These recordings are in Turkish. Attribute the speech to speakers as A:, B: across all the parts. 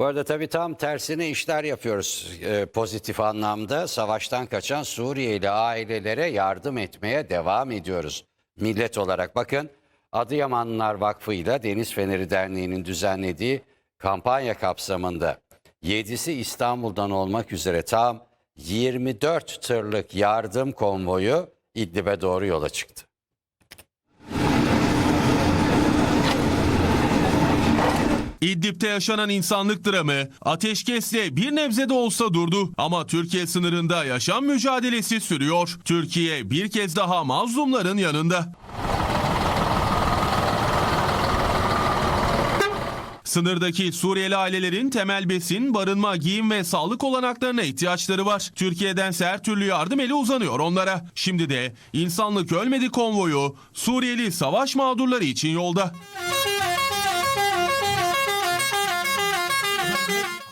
A: Bu arada tabii tam tersine işler yapıyoruz e, pozitif anlamda. Savaştan kaçan Suriyeli ailelere yardım etmeye devam ediyoruz. Millet olarak bakın Adıyamanlılar Vakfı ile Deniz Feneri Derneği'nin düzenlediği kampanya kapsamında 7'si İstanbul'dan olmak üzere tam 24 tırlık yardım konvoyu İdlib'e doğru yola çıktı.
B: İdlib'de yaşanan insanlık dramı ateşkesle bir nebze de olsa durdu. Ama Türkiye sınırında yaşam mücadelesi sürüyor. Türkiye bir kez daha mazlumların yanında. Sınırdaki Suriyeli ailelerin temel besin, barınma, giyim ve sağlık olanaklarına ihtiyaçları var. Türkiye'dense her türlü yardım eli uzanıyor onlara. Şimdi de insanlık ölmedi konvoyu Suriyeli savaş mağdurları için yolda.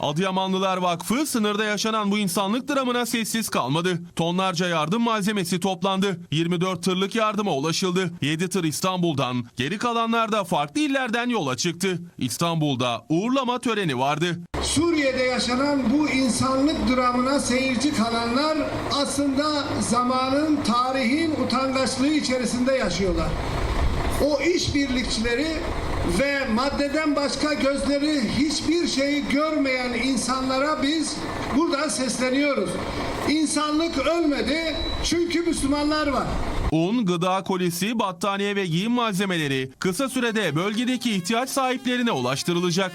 B: Adıyamanlılar Vakfı sınırda yaşanan bu insanlık dramına sessiz kalmadı. Tonlarca yardım malzemesi toplandı. 24 tırlık yardıma ulaşıldı. 7 tır İstanbul'dan, geri kalanlar da farklı illerden yola çıktı. İstanbul'da uğurlama töreni vardı.
C: Suriye'de yaşanan bu insanlık dramına seyirci kalanlar aslında zamanın, tarihin utangaçlığı içerisinde yaşıyorlar. O işbirlikçileri ve maddeden başka gözleri hiçbir şeyi görmeyen insanlara biz buradan sesleniyoruz. İnsanlık ölmedi çünkü Müslümanlar var.
B: Un, gıda kolisi, battaniye ve giyim malzemeleri kısa sürede bölgedeki ihtiyaç sahiplerine ulaştırılacak.